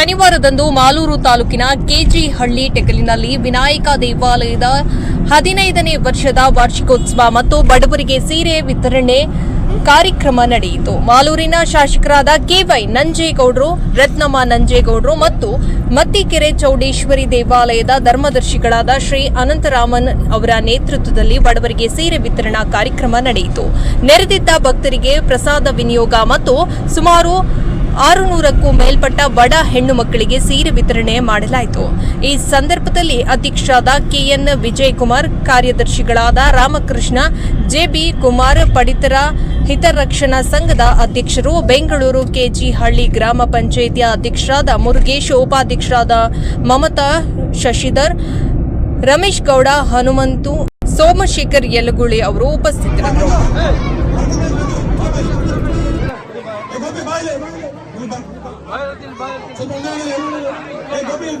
ಶನಿವಾರದಂದು ಮಾಲೂರು ತಾಲೂಕಿನ ಕೆಜಿ ಹಳ್ಳಿ ಟೆಕಲಿನಲ್ಲಿ ವಿನಾಯಕ ದೇವಾಲಯದ ಹದಿನೈದನೇ ವರ್ಷದ ವಾರ್ಷಿಕೋತ್ಸವ ಮತ್ತು ಬಡವರಿಗೆ ಸೀರೆ ವಿತರಣೆ ಕಾರ್ಯಕ್ರಮ ನಡೆಯಿತು. ಮಾಲೂರಿನ ಶಾಸಕರಾದ ಕೆವೈ ನಂಜೇಗೌಡರು, ರತ್ನಮ್ಮ ನಂಜೇಗೌಡರು ಮತ್ತು ಮತ್ತಿಕೆರೆ ಚೌಡೇಶ್ವರಿ ದೇವಾಲಯದ ಧರ್ಮದರ್ಶಿಗಳಾದ ಶ್ರೀ ಅನಂತರಾಮನ್ ಅವರ ನೇತೃತ್ವದಲ್ಲಿ ಬಡವರಿಗೆ ಸೀರೆ ವಿತರಣಾ ಕಾರ್ಯಕ್ರಮ ನಡೆಯಿತು. ನೆರೆದಿದ್ದ ಭಕ್ತರಿಗೆ ಪ್ರಸಾದ ವಿನಿಯೋಗ ಮತ್ತು ಸುಮಾರು ಆರು ನೂರಕ್ಕೂ ಮೇಲ್ಪಟ್ಟ ಬಡ ಹೆಣ್ಣು ಮಕ್ಕಳಿಗೆ ಸೀರೆ ವಿತರಣೆ ಮಾಡಲಾಯಿತು. ಈ ಸಂದರ್ಭದಲ್ಲಿ ಅಧ್ಯಕ್ಷರಾದ ಕೆಎನ್ ವಿಜಯಕುಮಾರ್, ಕಾರ್ಯದರ್ಶಿಗಳಾದ ರಾಮಕೃಷ್ಣ, ಜೆಬಿ ಕುಮಾರ್, ಪಡಿತರ ಹಿತರಕ್ಷಣಾ ಸಂಘದ ಅಧ್ಯಕ್ಷರು, ಬೆಂಗಳೂರು ಕೆಜಿ ಹಳ್ಳಿ ಗ್ರಾಮ ಪಂಚಾಯಿತಿಯ ಅಧ್ಯಕ್ಷರಾದ ಮುರುಗೇಶ್, ಉಪಾಧ್ಯಕ್ಷರಾದ ಮಮತಾ ಶಶಿಧರ್, ರಮೇಶ್ ಗೌಡ, ಹನುಮಂತು, ಸೋಮಶೇಖರ್ ಯಲಗುಳಿ ಅವರು ಉಪಸ್ಥಿತರಿದ್ದರು. Supongamos que el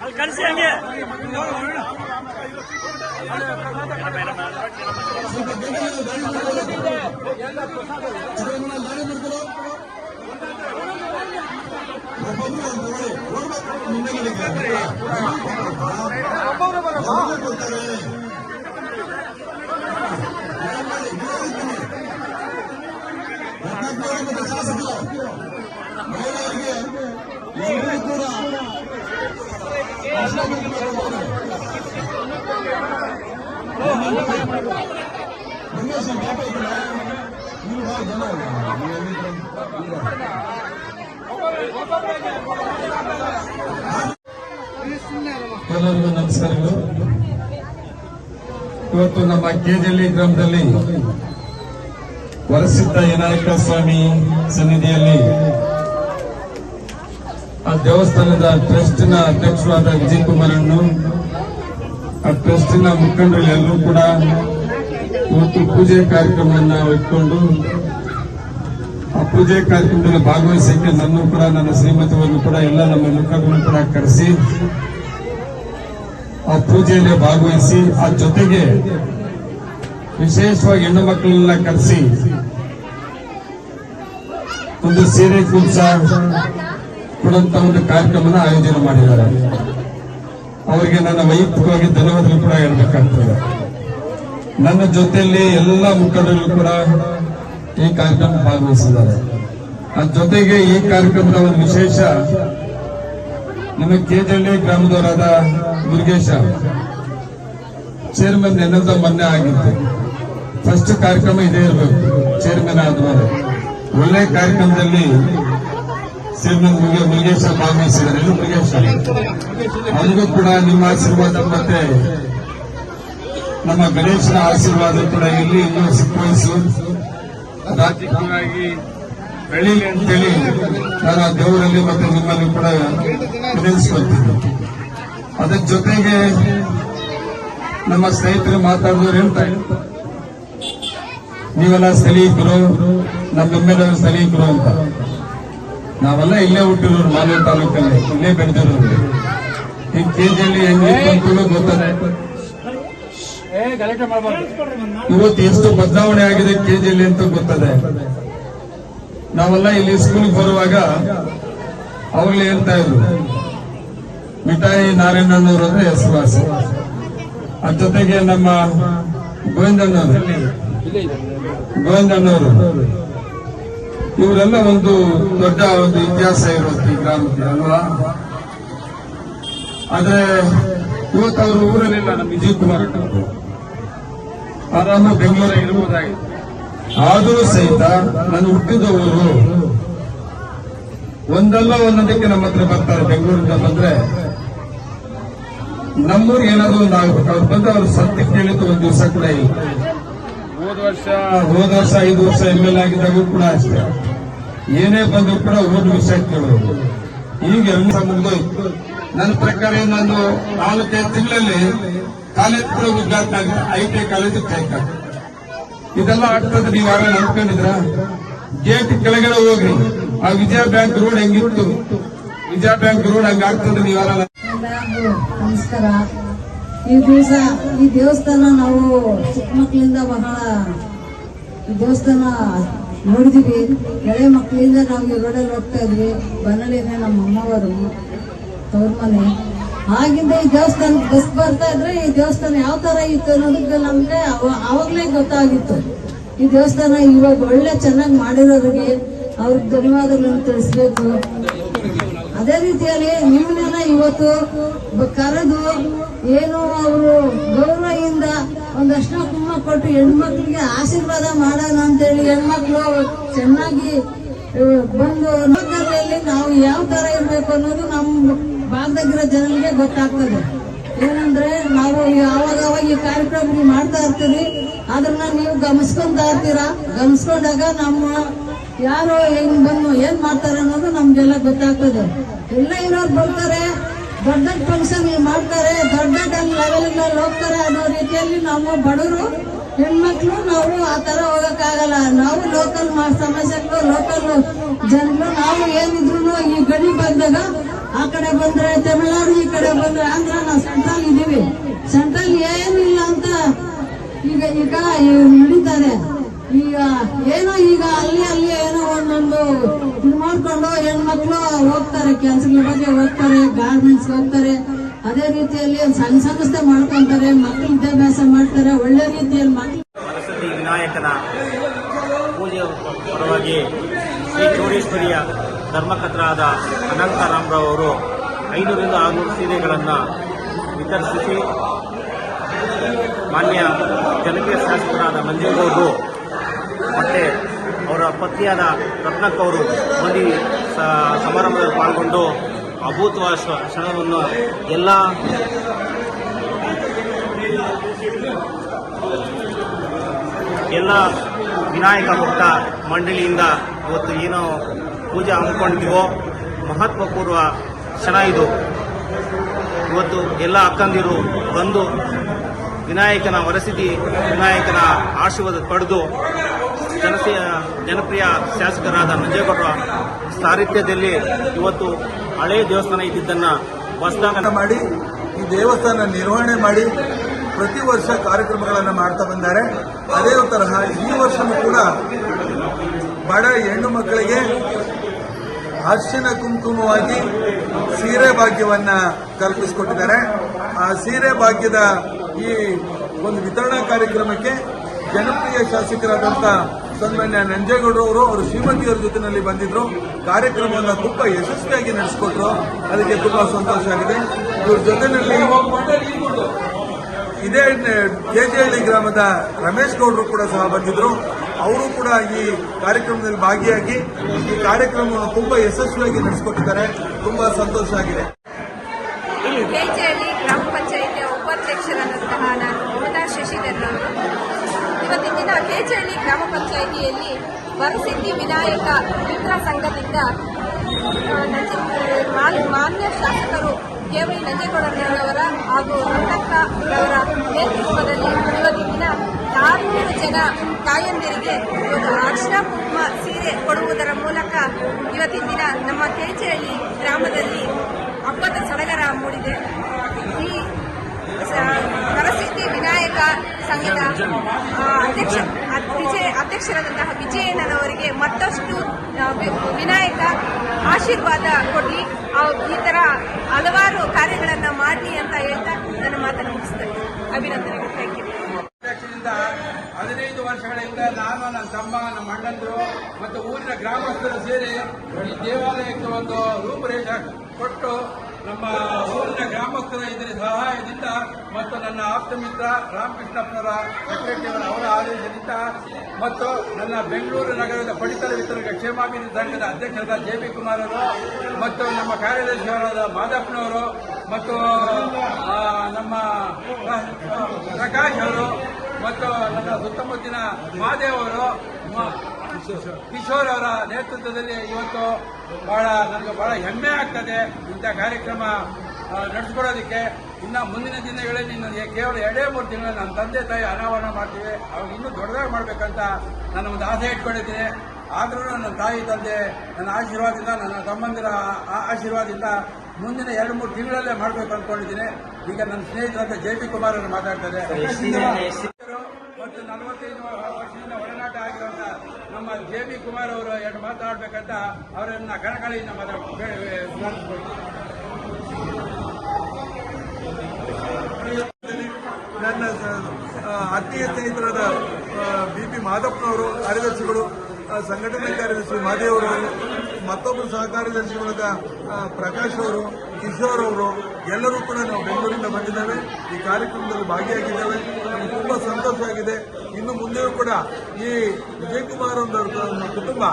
ಅಲ್ಲಿ ಕಳಿಸಿ ಹಂಗೆ. ಎಲ್ಲರೂ ಕೂಡ ರಮೇಶ್ ಪಾಪ ಇದ್ದಾರೆ ನೀವು ಭಾಳ ಜನ ಇಲ್ಲ. ನೀವು ಎಲ್ಲಿದ್ರು? ಇಲ್ಲ. ಎಲ್ಲರಿಗೂ ನಮಸ್ಕಾರಗಳು. ಇವತ್ತು ನಮ್ಮ ಕೆಜಲ್ಲಿ ಗ್ರಾಮದಲ್ಲಿ ವರಸಿದ್ಧ ವಿನಾಯಕ ಸ್ವಾಮಿ ಸನ್ನಿಧಿಯಲ್ಲಿ ಆ ದೇವಸ್ಥಾನದ ಟ್ರಸ್ಟ್ನ ಅಧ್ಯಕ್ಷರಾದ ವಿಜಯ್ ಕುಮಾರನ್ನು ಆ ಟ್ರಸ್ಟ್ನ ಮುಖಂಡರು ಎಲ್ಲರೂ ಕೂಡ ಇವತ್ತು ಪೂಜೆ ಕಾರ್ಯಕ್ರಮವನ್ನು ಇಟ್ಕೊಂಡು ಆ ಪೂಜೆ ಕಾರ್ಯಕ್ರಮದಲ್ಲಿ ಭಾಗವಹಿಸಕ್ಕೆ ನನ್ನ ಕೂಡ, ನನ್ನ ಶ್ರೀಮತಿಯನ್ನು ಕೂಡ, ಎಲ್ಲ ನಮ್ಮ ಮುಖಗಳನ್ನು ಕೂಡ ಕರೆಸಿ, ಆ ಪೂಜೆಯಲ್ಲಿ ಭಾಗವಹಿಸಿ, ಆ ಜೊತೆಗೆ ವಿಶೇಷವಾಗಿ ಹೆಣ್ಣು ಮಕ್ಕಳನ್ನ ಕರೆಸಿ, ಒಂದು ಸೀರೆ ಕುಂಸ ಕೊಡುವಂತ ಒಂದು ಕಾರ್ಯಕ್ರಮನ ಆಯೋಜನೆ ಮಾಡಿದ್ದಾರೆ. ಅವರಿಗೆ ನನ್ನ ವೈಯಕ್ತಿಕವಾಗಿ ಧನ್ಯವಾದಗಳು ಕೂಡ ಹೇಳ್ಬೇಕಾಗ್ತದೆ. ನನ್ನ ಜೊತೆಯಲ್ಲಿ ಎಲ್ಲ ಮುಖಂಡರು ಕೂಡ ಈ ಕಾರ್ಯಕ್ರಮ ಭಾಗವಹಿಸಿದ್ದಾರೆ. ಅದ್ರ ಜೊತೆಗೆ ಈ ಕಾರ್ಯಕ್ರಮದ ಒಂದು ವಿಶೇಷ ನಮ್ಮ ಕೇಜಳ್ಳಿ ಗ್ರಾಮದವರಾದ ಮುರುಗೇಶ ಚೇರ್ಮನ್ ಎನ್ನದ ಮೊನ್ನೆ ಆಗಿತ್ತು. ಫಸ್ಟ್ ಕಾರ್ಯಕ್ರಮ ಇದೇ ಇರಬೇಕು ಚೇರ್ಮನ್ ಆದ್ಮೇಲೆ. ಒಳ್ಳೆ ಕಾರ್ಯಕ್ರಮದಲ್ಲಿ ಚೇರ್ಮನ್ ಮುರುಗೆ- ಮುರುಗೇಶ ಭಾಗವಹಿಸಿದ್ದಾರೆ. ಮುರುಗೇಶ? ಅವರಿಗೂ ಕೂಡ ನಿಮ್ಮ ಆಶೀರ್ವಾದ ಮತ್ತೆ ನಮ್ಮ ಗಣೇಶನ ಆಶೀರ್ವಾದ ಕೂಡ ಇಲ್ಲಿ ಇನ್ನೂ ಸಿಕ್ಕವಹಿಸು ರಾಜಕೀಯವಾಗಿ ಬೆಳೀಲಿ ಅಂತೇಳಿ ನಾನು ಆ ದೇವರಲ್ಲಿ ಮತ್ತೆ ನಿಮ್ಮಲ್ಲಿ ಕೂಡ ವಿನಂತಿಸ್ಕೊಳ್ತೀನಿ. ಅದರ ಜೊತೆಗೆ ನಮ್ಮ ಸ್ನೇಹಿತರು ಮಾತಾಡಿದ್ರು ಹೇಳ್ತಾರೆ ನೀವೆಲ್ಲ ನಮ್ಮ ನಮ್ಮೆಲ್ಲರೂ ಸಲೀಕರು ಅಂತ. ನಾವೆಲ್ಲ ಇಲ್ಲೇ ಹುಟ್ಟಿರೋರು ಮಾಲೂರು ತಾಲೂಕಲ್ಲಿ, ಇಲ್ಲೇ ಬೆಳೆದಿರೋರು. ಈ ಕೆಜಿಯಲ್ಲಿ ಹೆಂಗೆ ಅಂತಲೂ ಗೊತ್ತದೆ ಇವತ್ತು ಎಷ್ಟು ಬದಲಾವಣೆ ಆಗಿದೆ ಕೆಜಿಯಲ್ಲಿ ಅಂತ ಗೊತ್ತದೆ. ನಾವೆಲ್ಲ ಇಲ್ಲಿ ಸ್ಕೂಲ್ಗೆ ಬರುವಾಗ ಅವಾಗಲೇ ಹೇಳ್ತಾ ಇದ್ರು. ಮಿಠಾಯಿ ನಾರಾಯಣನವರು ಅಂದ್ರೆ ಹೆಸರುವಾಸಿ. ಅದ್ ಜೊತೆಗೆ ನಮ್ಮ ಗೋವಿಂದಣ್ಣವರು. ಗೋವಿಂದಣ್ಣವರು. ಇವರೆಲ್ಲ ಒಂದು ದೊಡ್ಡ ಒಂದು ಇತಿಹಾಸ ಇರುತ್ತೆ ಈ ಗ್ರಾಮಕ್ಕೆ, ಅಲ್ವಾ? ಆದ್ರೆ ಇವತ್ತು ಅವರು ಊರಲ್ಲಿಲ್ಲ ನಮ್ಮ ವಿಜಯ್ ಕುಮಾರ್ ಆರಾಮ ಬೆಂಗಳೂರ ಇರಬಹುದಾಗಿತ್ತು ಆದರೂ ಸಹಿತ ನಾನು ಹುಟ್ಟಿದವರು ಒಂದಲ್ಲ ಒಂದೊಂದಕ್ಕೆ ನಮ್ಮ ಹತ್ರ ಬರ್ತಾರೆ ಬೆಂಗಳೂರಿಂದ ಬಂದ್ರೆ. ನಮ್ಮೂರು ಏನಾದ್ರು ಒಂದು ಆಗ್ಬೇಕು. ಅವ್ರು ಬಂದು ಅವ್ರು ಸತ್ಯ ಕೇಳಿದ್ದು ಒಂದು ದಿವಸ ಕೂಡ ಇಲ್ಲ. ಹೋದ ವರ್ಷ ಹೋದ ವರ್ಷ ಐದು ವರ್ಷ ಎಂ ಎಲ್ ಆಗಿದ್ದಾಗೂ ಕೂಡ ಅಷ್ಟೇ. ಏನೇ ಬಂದ್ರು ಕೂಡ ಒಂದು ವಿಷಯ ಕೇಳೋದು ಈಗ ಮುಗಿದೋಯ್ತು ನನ್ನ ಪ್ರಕಾರ ನಾನು ನಾಲ್ಕೈದು ತಿಂಗಳಲ್ಲಿ ಕಾಲೇಜ್ ಉದ್ಘಾಟನೆ ಆಗಿದೆ ಐ ಕಾಲೇಜು ಕೈಕ ಇದೆಲ್ಲ ಆಗ್ತದೆ ನೀವು ಯಾರು ಅನ್ಕೊಂಡಿದ್ರ ಗೇಟ್ ಕೆಳಗಡೆ ಹೋಗ್ರಿ. ಆ ವಿಜಯ ಬ್ಯಾಂಕ್ ರೋಡ್ ಹೆಂಗಿತ್ತು? ವಿಜಯ ಬ್ಯಾಂಕ್ ರೋಡ್ ಹಂಗ ಆಗ್ತದೆ ನೀವು ಯಾರ ನಮಸ್ಕಾರ. ಈ ದಿವಸ, ಈ ದೇವಸ್ಥಾನ ನಾವು ಚಿಕ್ಕ ಮಕ್ಕಳಿಂದ ಬಹಳ ದೇವಸ್ಥಾನ ನೋಡಿದೀವಿ ಎಳೆ ಮಕ್ಕಳಿಂದ ನಾವು ರೋಡಲ್ಲಿ ಹೋಗ್ತಾ ಇದ್ವಿ. ಬನ್ನಳಿನ ನಮ್ಮ ಅಮ್ಮವರು, ತವ್ರ ಮನೆ. ಆಗಿಂದ ಈ ದೇವಸ್ಥಾನ ಬಸ್ ಬರ್ತಾ ಇದ್ರೆ ಈ ದೇವಸ್ಥಾನ ಯಾವ ತರ ಇತ್ತು ಅನ್ನೋದಕ್ಕೆ ನಮ್ಗೆ ಅವ- ಅವಾಗ್ಲೇ ಗೊತ್ತಾಗಿತ್ತು. ಈ ದೇವಸ್ಥಾನ ಇವಾಗ ಒಳ್ಳೆ ಚೆನ್ನಾಗಿ ಮಾಡಿರೋರಿಗೆ ಅವ್ರಿಗೆ ಧನ್ಯವಾದಗಳನ್ನು ತಿಳಿಸ್ಬೇಕು. ಅದೇ ರೀತಿಯಲ್ಲಿ ನಿಮ್ಮನ್ನೆಲ್ಲ ಇವತ್ತು ಕರೆದು ಏನು ಅವರು ಒಂದಷ್ಟು ಕುಮ್ಮ ಕೊಟ್ಟು ಹೆಣ್ಮಕ್ಳಿಗೆ ಆಶೀರ್ವಾದ ಮಾಡೋಣ ಅಂತೇಳಿ ಹೆಣ್ಮಕ್ಳು ಚೆನ್ನಾಗಿ ಬಂದು ನಮ್ಮಲ್ಲಿ ನಾವು ಯಾವ ತರ ಇರ್ಬೇಕು ಅನ್ನೋದು ನಮ್ಮ ಭಾಗದಾಗಿರೋ ಜನರಿಗೆ ಗೊತ್ತಾಗ್ತದೆ. ಏನಂದ್ರೆ ನಾವು ಯಾವಾಗ ಅವಾಗ ಈ ಕಾರ್ಯಕ್ರಮ ಮಾಡ್ತಾ ಇರ್ತೀವಿ, ಅದನ್ನ ನೀವು ಗಮನಿಸ್ಕೊಂತಾ ಇರ್ತೀರಾ? ಗಮನಿಸ್ಕೊಂಡಾಗ ನಮ್ಮ ಯಾರು ಹೆಂಗ್ ಬಂದು ಏನ್ ಮಾಡ್ತಾರೆ ಅನ್ನೋದು ನಮ್ಗೆಲ್ಲ ಗೊತ್ತಾಗ್ತದೆ. ಎಲ್ಲ ಇರೋರು ಬರ್ತಾರೆ ದೊಡ್ಡ ದೊಡ್ಡ ಫಂಕ್ಷನ್ ಮಾಡ್ತಾರೆ? ದೊಡ್ಡ ದೊಡ್ಡ ಲೆವೆಲ್ ಹೋಗ್ತಾರೆ ಅನ್ನೋ ರೀತಿಯಲ್ಲಿ ನಾವು ಬಡವರು, ಹೆಣ್ಮಕ್ಳು, ನಾವು ಆ ತರ ಹೋಗಕ್ಕಾಗಲ್ಲ. ನಾವು ಲೋಕಲ್ ಸಮಸ್ಯೆಗಳು ಲೋಕಲ್ ಜನಗಳು ನಾವು ಏನಿದ್ರು ಈ ಗಡಿ ಬಂದಾಗ ಆ ಕಡೆ ಬಂದ್ರೆ ತಮಿಳ್ನಾಡು, ಈ ಕಡೆ ಬಂದ್ರೆ ಆಂಧ್ರ, ನಾವು ಸೆಂಟ್ರಲ್ ಇದೀವಿ ಸೆಂಟ್ರಲ್ ಏನಿಲ್ಲ ಅಂತ ಈಗ ಈಗ ನಡೀತಾರೆ. ಈಗ ಏನೋ ಈಗ ಅಲ್ಲಿ ಅಲ್ಲಿ ಏನೋ ಒಂದೊಂದು ಇದು ಮಾಡ್ಕೊಂಡು ಹೆಣ್ಮಕ್ಳು ಹೋಗ್ತಾರೆ, ಕೆಲ್ಸಗಳ ಬಗ್ಗೆ ಹೋಗ್ತಾರೆ ಗಾರ್ಮೆಂಟ್ಸ್ ಹೋಗ್ತಾರೆ. ಅದೇ ರೀತಿಯಲ್ಲಿ ಸಣ್ಣ ಸಂಸ್ಥೆ ಮಾಡ್ಕೊಂತಾರೆ, ಮಕ್ಕಳ ವಿದ್ಯಾಭ್ಯಾಸ ಮಾಡ್ತಾರೆ, ಒಳ್ಳೆ ರೀತಿಯಲ್ಲಿ ಮಕ್ಕಳು ಸರಸ್ವತಿ ವಿನಾಯಕನ ಪೂಜೆ ಪರವಾಗಿ ಶ್ರೀ ಚೌಡೇಶ್ವರಿಯ ಧರ್ಮಕರ್ತರಾದ ಅನಂತರಾಮರಾವ್ ಅವರು ಐನೂರಿಂದ ಆರುನೂರು ಸೀರೆಗಳನ್ನು ವಿತರಿಸಿ ಮಾನ್ಯ ಜನಪ್ರಿಯ ಶಾಸಕರಾದ ಮಂಜೇಗೌಡರು ಮತ್ತು ಅವರ ಪತ್ನಿಯಾದ ರತ್ನಕ್ಕ ಅವರು ಬಂದು ಸಮಾರಂಭದಲ್ಲಿ ಪಾಲ್ಗೊಂಡು ಅಭೂತವಾದ ಕ್ಷಣವನ್ನು ಎಲ್ಲ ಎಲ್ಲ ವಿನಾಯಕ ಭಕ್ತ ಮಂಡಳಿಯಿಂದ ಇವತ್ತು ಏನು ಪೂಜೆ ಹಮ್ಮಿಕೊಂಡಿದ್ದೀವೋ ಮಹತ್ವಪೂರ್ವ ಕ್ಷಣ ಇದು. ಇವತ್ತು ಎಲ್ಲ ಅಕ್ಕಂದಿರು ಬಂದು ವಿನಾಯಕನ ವರಸಿದ್ಧಿ ವಿನಾಯಕನ ಆಶೀರ್ವಾದ ಪಡೆದು ಜನಸೇ ಜನಪ್ರಿಯ ಶಾಸಕರಾದ ನಂಜೇಗೌಡರ ಸಾರಥ್ಯದಲ್ಲಿ ಇವತ್ತು ಹಳೆಯ ದೇವಸ್ಥಾನ ಇದ್ದಿದ್ದನ್ನು ಹೊಸದಾಗ ಮಾಡಿ, ಈ ದೇವಸ್ಥಾನ ನಿರ್ವಹಣೆ ಮಾಡಿ ಪ್ರತಿ ವರ್ಷ ಕಾರ್ಯಕ್ರಮಗಳನ್ನು ಮಾಡ್ತಾ ಬಂದ್ದಾರೆ ಅದೇ ತರಹ ಈ ವರ್ಷವೂ ಕೂಡ ಬಡ ಹೆಣ್ಣು ಮಕ್ಕಳಿಗೆ ಅರ್ಶಿನ ಕುಂಕುಮವಾಗಿ ಸೀರೆ ಭಾಗ್ಯವನ್ನು ಕಲ್ಪಿಸಿಕೊಟ್ಟಿದ್ದಾರೆ. ಆ ಸೀರೆ ಭಾಗ್ಯದ ಈ ಒಂದು ವಿತರಣಾ ಕಾರ್ಯಕ್ರಮಕ್ಕೆ ಜನಪ್ರಿಯ ಶಾಸಕರಾದಂಥ ಸನ್ಮಾನ್ಯ ನಂಜೇಗೌಡರು ಅವರು ಅವರು ಶ್ರೀಮತಿಯವರ ಜೊತೆಯಲ್ಲಿ ಬಂದಿದ್ರು. ಕಾರ್ಯಕ್ರಮವನ್ನು ತುಂಬಾ ಯಶಸ್ವಿಯಾಗಿ ನಡೆಸಿಕೊಟ್ರು. ಅದಕ್ಕೆ ತುಂಬಾ ಸಂತೋಷ ಆಗಿದೆ. ಇವ್ರ ಜೊತೆಯಲ್ಲಿ ಇದೇ ಕೆಜೆಹಳ್ಳಿ ಗ್ರಾಮದ ರಮೇಶ್ ಗೌಡರು ಕೂಡ ಸಹ ಬಂದಿದ್ರು. ಅವರು ಕೂಡ ಈ ಕಾರ್ಯಕ್ರಮದಲ್ಲಿ ಭಾಗಿಯಾಗಿ ಈ ಕಾರ್ಯಕ್ರಮವನ್ನು ತುಂಬಾ ಯಶಸ್ವಿಯಾಗಿ ನಡೆಸಿಕೊಟ್ಟಿದ್ದಾರೆ. ತುಂಬಾ ಸಂತೋಷ ಆಗಿದೆ. ಗ್ರಾಮ ಪಂಚಾಯಿತಿಯ ಉಪಾಧ್ಯಕ್ಷರಾದಂತಹ ನಾನು ಶಶಿಧರ್ ಅವರು. ಇವತ್ತಿನ ದಿನ ಕೆಜೆಹಳ್ಳಿ ಗ್ರಾಮ ಪಂಚಾಯಿತಿಯಲ್ಲಿ ವರಸಿದ್ಧಿ ವಿನಾಯಕ ಮಿತ್ರ ಸಂಘದಿಂದ ಮಾನ್ಯ ಶಾಸಕರು ಕೇವಲ ನಂಜೇಗೌಡರವರ ಹಾಗೂ ಅವರ ನೇತೃತ್ವದಲ್ಲಿ ಇವತ್ತಿನ ದಿನ ಆರುನೂರು ಜನ ತಾಯಂದಿರಿಗೆ ಒಂದು ಅರ್ಶಿನ ಕುಂಕುಮ ಸೀರೆ ಕೊಡುವುದರ ಮೂಲಕ ಇವತ್ತಿನ ದಿನ ನಮ್ಮ ಕೇಚಹಳ್ಳಿ ಗ್ರಾಮದಲ್ಲಿ ಹಬ್ಬದ ಸಡಗರ ಮೂಡಿದೆ. ಸ- ವರಸಿದ್ಧಿ ವಿನಾಯಕ ಸಂಘದ ಅಧ್ಯಕ್ಷ, ವಿಜಯ, ಅಧ್ಯಕ್ಷರಾದಂತಹ ವಿಜಯಣ್ಣನವರಿಗೆ ಮತ್ತಷ್ಟು ವಿನಾಯಕ ಆಶೀರ್ವಾದ ಕೊಡಲಿ. ಈ ತರ ಹಲವಾರು ಕಾರ್ಯಗಳನ್ನ ಮಾಡಲಿ ಅಂತ ಹೇಳ್ತಾ ನನ್ನ ಮಾತನ್ನು ಮುಗಿಸ್ತೇನೆ ಅಭಿನಂದನೆಗಳು. ಥ್ಯಾಂಕ್ ಯು ಅಧ್ಯಕ್ಷರಿಂದ ನಾನು ನನ್ನ ತಮ್ಮ, ನಮ್ಮ ಅಣ್ಣಂದರು ಮತ್ತು ಊರಿನ ಗ್ರಾಮಸ್ಥರು ಸೇರಿ ಈ ದೇವಾಲಯಕ್ಕೆ ಒಂದು ರೂಪುರೇಷ ಕೊಟ್ಟು ನಮ್ಮ ಊರಿನ ಗ್ರಾಮಸ್ಥರ ಇದರ ಸಹಾಯದಿಂದ ಮತ್ತು ನನ್ನ ಆಪ್ತ ಮಿತ್ರ ರಾಮಕೃಷ್ಣಪ್ಪನವರ ಸೆಕ್ರೆಟರಿಯವರ ಅವರ ಆದೇಶದಿಂದ ಮತ್ತು ನನ್ನ ಬೆಂಗಳೂರು ನಗರದ ಪಡಿತರ ವಿತರಕ ಕ್ಷೇಮಾಭಿವೃದ್ಧಿ ಸಂಘದ ಅಧ್ಯಕ್ಷರಾದ ಜೆ ಬಿ ಕುಮಾರ್ ಅವರು ಮತ್ತು ನಮ್ಮ ಕಾರ್ಯದರ್ಶಿಯವರಾದ ಮಾದಪ್ಪನವರು ಮತ್ತು ನಮ್ಮ ಪ್ರಕಾಶ್ ಅವರು ಮತ್ತು ನನ್ನ ಸುತ್ತಮುತ್ತಿನ ಮಹಾದೇವ್ ಅವರು. ಕಿಶೋರ್ ಅವರ ನೇತೃತ್ವದಲ್ಲಿ ಇವತ್ತು ಬಹಳ ನನಗೆ ಬಹಳ ಹೆಮ್ಮೆ ಆಗ್ತದೆ ಇಂಥ ಕಾರ್ಯಕ್ರಮ ನಡೆಸ್ಕೊಡೋದಕ್ಕೆ ಇನ್ನು ಮುಂದಿನ ದಿನಗಳಲ್ಲಿ ನನಗೆ ಕೇವಲ ಎರಡೇ ಮೂರು ತಿಂಗಳು ನನ್ನ ತಂದೆ ತಾಯಿ ಅನಾವರಣ ಮಾಡ್ತೀವಿ. ಅವ್ರು ಇನ್ನೂ ದೊಡ್ಡದಾಗಿ ಮಾಡಬೇಕಂತ ನನ್ನ ಒಂದು ಆಸೆ ಇಟ್ಕೊಂಡಿದ್ದೀನಿ. ಆದರೂ ನನ್ನ ತಾಯಿ ತಂದೆ ನನ್ನ ಆಶೀರ್ವಾದದಿಂದ ನನ್ನ ತಮ್ಮಂದಿರ ಆ- ಆಶೀರ್ವಾದದಿಂದ ಮುಂದಿನ ಎರಡು ಮೂರು ತಿಂಗಳಲ್ಲೇ ಮಾಡಬೇಕು ಅಂದ್ಕೊಂಡಿದ್ದೀನಿ ಈಗ ನನ್ನ ಸ್ನೇಹಿತರಂತ ಜೆ ಪಿ ಕುಮಾರ್ ಅವರು ಮಾತಾಡ್ತಾರೆ. ಮತ್ತು ನಲವತ್ತೈದು ಜೆ ಬಿ ಕುಮಾರ್ ಅವರು ಎರಡು ಮಾತಾಡಬೇಕಂತ ಅವರನ್ನ ಕಣಕಳಿಯಿಂದ ನನ್ನ ಆತ್ಮೀಯ ಸ್ನೇಹಿತರಾದ ಬಿ ಪಿ ಮಾಧಪ್ಪನವರು ಕಾರ್ಯದರ್ಶಿಗಳು ಸಂಘಟನೆ ಕಾರ್ಯದರ್ಶಿ ಅವರು ಮತ್ತೊಬ್ಬರು ಸಹ ಕಾರ್ಯದರ್ಶಿಗಳಾದ ಪ್ರಕಾಶ್ ಅವರು ಕಿಶೋರ್ ಅವರು ಎಲ್ಲರೂ ಕೂಡ ನಾವು ಬೆಂಗಳೂರಿಂದ ಬಂದಿದ್ದೇವೆ. ಈ ಕಾರ್ಯಕ್ರಮದಲ್ಲಿ ಭಾಗಿಯಾಗಿದ್ದೇವೆ. ನಮಗೆ ತುಂಬಾ ಸಂತೋಷ ಆಗಿದೆ. ಇನ್ನು ಮುಂದೆಯೂ ಕೂಡ ಈ ವಿಜಯಕುಮಾರ್ ಅವರ ಕುಟುಂಬ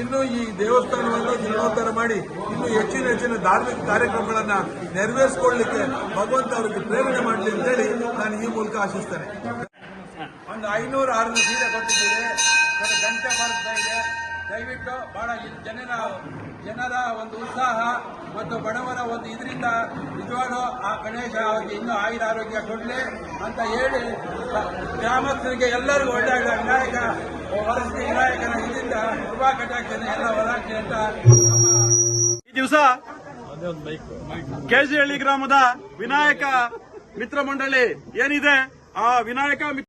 ಇನ್ನು ಈ ದೇವಸ್ಥಾನವನ್ನು ಜೀರ್ಣೋದ್ಧಾರ ಮಾಡಿ ಇನ್ನು ಹೆಚ್ಚಿನ ಹೆಚ್ಚಿನ ಧಾರ್ಮಿಕ ಕಾರ್ಯಕ್ರಮಗಳನ್ನು ನೆರವೇರಿಸಿಕೊಳ್ಳಲಿಕ್ಕೆ ಭಗವಂತ ಅವರಿಗೆ ಪ್ರೇರಣೆ ಮಾಡಲಿ ಅಂತೇಳಿ ನಾನು ಈ ಮೂಲಕ ಆಶಿಸ್ತೇನೆ. ಒಂದು ಐನೂರು ಆರನೇ ಸೀರೆ ಕೊಟ್ಟಿದ್ದೀವಿ. ಗಂಟೆ ಬರ್ತಾ ಇದೆ. ದಯವಿಟ್ಟು ಬಹಳ ಜನರ ಜನರ ಒಂದು ಉತ್ಸಾಹ ಮತ್ತು ಬಡವರ ಒಂದು ಇದರಿಂದ ನಿಜವಾಗ ಆ ಗಣೇಶ ಅವರಿಗೆ ಇನ್ನೂ ಆಯುರ ಆರೋಗ್ಯ ಕೊಡಲಿ ಅಂತ ಹೇಳಿ ಗ್ರಾಮಸ್ಥರಿಗೆ ಎಲ್ಲರಿಗೂ ಒಳ್ಳೆಯ ವಿನಾಯಕ ವರಸ್ತಿ ವಿನಾಯಕನ ಇದರಿಂದ ಕೃಪಾ ಕಟಾಕ್ಷನ ಎಲ್ಲ ವರಾಕ್ಷಿ ಅಂತ ಈ ದಿವಸ ಕೆಜಿಹಳ್ಳಿ ಗ್ರಾಮದ ವಿನಾಯಕ ಮಿತ್ರ ಮಂಡಳಿ ಏನಿದೆ? ಆ ವಿನಾಯಕ